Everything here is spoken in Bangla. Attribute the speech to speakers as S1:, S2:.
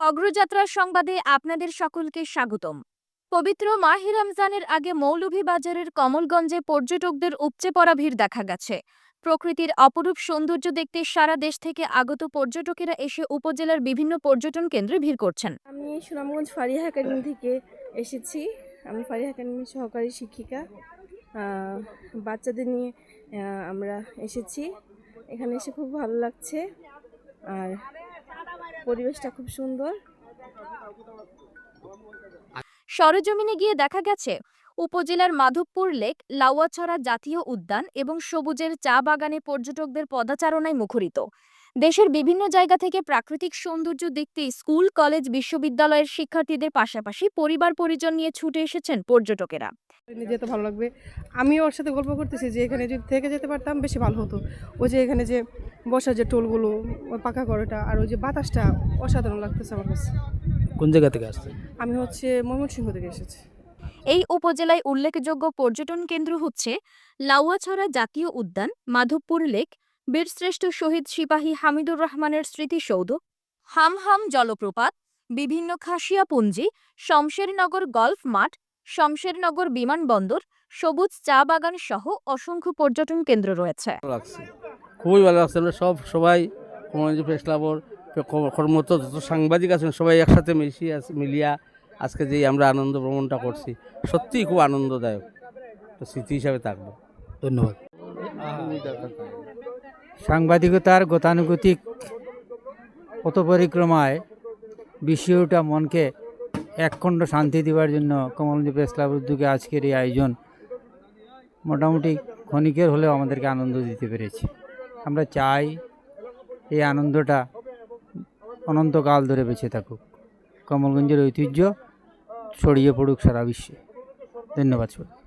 S1: অগ্রযাত্রার সংবাদে আপনাদের সকলকে স্বাগতম। পবিত্র মাহে রমজানের আগে মৌলভীবাজারের কমলগঞ্জে পর্যটকদের উপচে পড়া ভিড় দেখা গেছে। প্রকৃতির অপরূপ সৌন্দর্য দেখতে সারা দেশ থেকে আগত পর্যটকেরা এসে উপজেলার বিভিন্ন পর্যটন কেন্দ্রে ভিড় করছেন।
S2: আমি সুনামগঞ্জ ফারিয়া একাডেমি থেকে এসেছি। আমি ফারিয়া একাডেমির সহকারী শিক্ষিকা। বাচ্চাদের নিয়ে আমরা এসেছি। এখানে এসে খুব ভালো লাগছে। আর পরিবেশটা খুব সুন্দর।
S1: সরেজমিনে গিয়ে দেখা গেছে, উপজেলার মাধবপুর লেক, লাউয়াছড়া জাতীয় উদ্যান এবং সবুজের চা বাগানে পর্যটকদের পদাচারণায় মুখরিত। দেশের বিভিন্ন জায়গা থেকে প্রাকৃতিক সৌন্দর্য দেখতে স্কুল কলেজ বিশ্ববিদ্যালয়ের শিক্ষার্থীদের পাশাপাশি পরিবার পরিজন নিয়ে ছুটে এসেছেন পর্যটকেরা।
S3: যেতে ভালো লাগবে। আমি ওর সাথে গল্প করতেছি যে এখানে যদি থেকে যেতে পারতাম বেশি ভালো হতো। ওই যে এখানে যে বসার যে টোলগুলো ওই পাকা করাটা আর ওই যে বাতাসটা অসাধারণ লাগতেছে আমার কাছে।
S4: কোন জায়গা থেকে আসছেন?
S3: আমি হচ্ছে ময়মনসিংহ থেকে এসেছি।
S1: এই উপজেলায় উল্লেখযোগ্য পর্যটন কেন্দ্র হচ্ছে লাউয়াছড়া জাতীয় উদ্যান মাধবপুর লেক বীরশ্রেষ্ঠ শহীদ সিপাহী হামিদুর রহমানের স্মৃতিসৌধ হামহাম জলপ্রপাত বিভিন্ন খাসিয়াপুঞ্জি শমশেরনগর গলফ মাঠ শমশেরনগর বিমানবন্দর সবুজ চা বাগান সহ অসংখ্য পর্যটন কেন্দ্র রয়েছে।
S4: লাগছে। খুবই ভালো লাগছে। আমরা সব সবাই প্রেস ক্লাবর কর্মরত যত সাংবাদিক আছেন সবাই একসাথে মিশিয়ে মিলিয়া আজকে যে আমরা আনন্দ ভ্রমণটা করছি সত্যিই খুব আনন্দদায়ক। তো স্মৃতি হিসাবে থাকব। ধন্যবাদ।
S5: সাংবাদিকতার গতানুগতিক পথপরিক্রমায় বিষয়টা মনকে একখণ্ড শান্তি দেওয়ার জন্য কমলজি প্রেস ক্লাব উদ্যোগে আজকের এই আয়োজন মোটামুটি ক্ষণিকের হলেও আমাদেরকে আনন্দ দিতে পেরেছে। আমরা চাই এই আনন্দটা অনন্তকাল ধরে বেঁচে থাকুক। কমলগঞ্জের ঐতিহ্য ছড়িয়ে পড়ুক সারা বিশ্বে। ধন্যবাদ সবাই